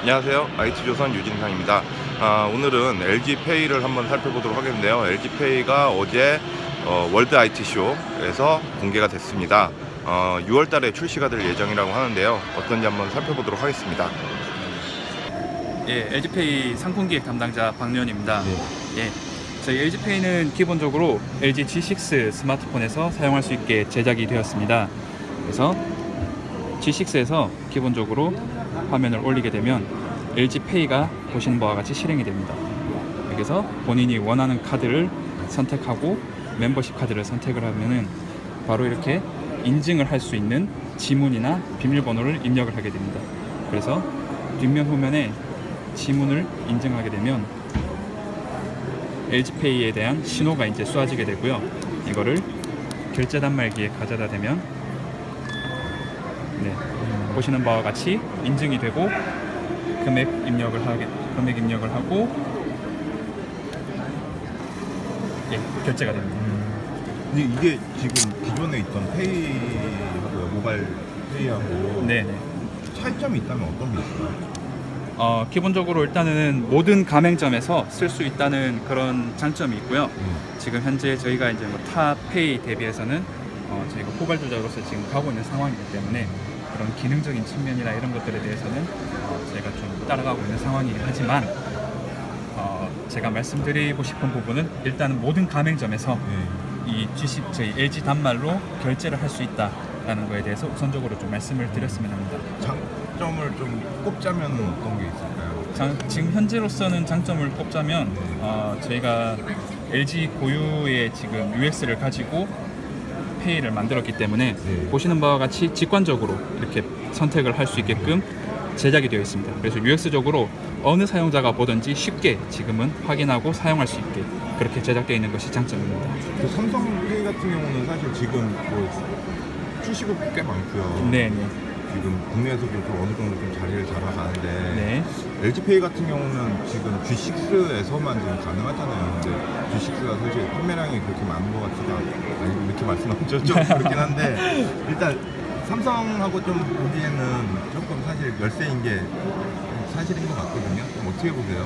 안녕하세요. IT조선 유진상입니다. 아, 오늘은 LG페이를 한번 살펴보도록 하겠는데요. LG페이가 어제 어, 월드 IT쇼에서 공개가 됐습니다. 어, 6월 달에 출시가 될 예정이라고 하는데요. 어떤지 한번 살펴보도록 하겠습니다. 예, LG페이 상품기획 담당자 박노현입니다. 예, 저희 LG페이는 기본적으로 LG G6 스마트폰에서 사용할 수 있게 제작이 되었습니다. 그래서 G6에서 기본적으로 화면을 올리게 되면 LG페이가 보시는 바와 같이 실행이 됩니다. 여기서 본인이 원하는 카드를 선택하고 멤버십 카드를 선택을 하면은 바로 이렇게 인증을 할 수 있는 지문이나 비밀번호를 입력을 하게 됩니다. 그래서 뒷면 후면에 지문을 인증하게 되면 LG페이에 대한 신호가 이제 쏘아지게 되고요. 이거를 결제 단말기에 가져다 대면 네, 보시는 바와 같이 인증이 되고 금액 입력을 하게 금액 입력을 하고 예, 결제가 됩니다. 근데 이게 지금 기존에 있던 페이하고 모바일 페이하고 네, 네. 차이점이 있다면 어떤 게 있어요? 어, 기본적으로 일단은 모든 가맹점에서 쓸 수 있다는 그런 장점이 있고요. 음. 지금 현재 저희가 이제 뭐 타 페이 대비해서는 어, 저희가 포괄조작으로서 지금 가고 있는 상황이기 때문에 그런 기능적인 측면이나 이런 것들에 대해서는 어, 저희가 좀 따라가고 있는 상황이긴 하지만 어, 제가 말씀드리고 싶은 부분은 일단은 모든 가맹점에서 네. 이 G10 저희 LG 단말로 결제를 할 수 있다라는 거에 대해서 우선적으로 좀 말씀을 드렸으면 합니다. 장점을 좀 꼽자면 어떤 게 있을까요? 장- 지금 현재로서는 장점을 꼽자면 네. 어, 저희가 LG 고유의 지금 UX를 가지고 페이를 만들었기 때문에 네. 보시는 바와 같이 직관적으로 이렇게 선택을 할 수 있게끔 제작이 되어 있습니다. 그래서 UX적으로 어느 사용자가 보든지 쉽게 지금은 확인하고 사용할 수 있게 그렇게 제작되어 있는 것이 장점입니다. 그 삼성페이 같은 경우는 사실 지금 뭐 출시국 꽤 많고요. 네, 네, 지금 국내에서도 좀 어느 정도 좀 자리를 잡아가는데 네. LG페이 같은 경우는 지금 G6에서만 지금 가능하잖아요. 근데 G6가 사실 판매량이 그렇게 많은 것 같지가 아니 이렇게 말씀하면 좀 그렇긴 한데 일단 삼성하고 좀 보기에는 조금 사실 열세인 게 사실인 것 같거든요. 좀 어떻게 보세요?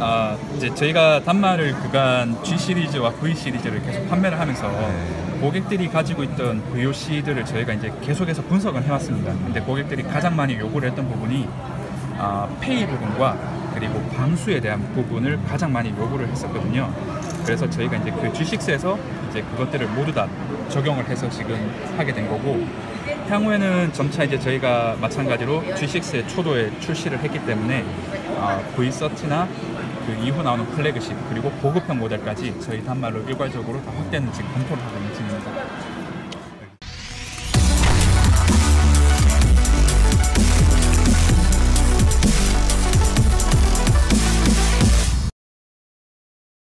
아, 이제 저희가 단말을 그간 G 시리즈와 V 시리즈를 계속 판매를 하면서 네. 고객들이 가지고 있던 VOC들을 저희가 이제 계속해서 분석을 해왔습니다. 근데 고객들이 가장 많이 요구를 했던 부분이 아, 페이 부분과 그리고 방수에 대한 부분을 가장 많이 요구를 했었거든요. 그래서 저희가 이제 그 G6에서 이제 그것들을 모두 다 적용을 해서 지금 하게 된 거고 향후에는 점차 이제 저희가 마찬가지로 G6의 초도에 출시를 했기 때문에 아, V30나 그 이후 나오는 플래그십 그리고 보급형 모델까지 저희 단말로 일괄적으로 다 확대는 지금 검토를 하고 있는.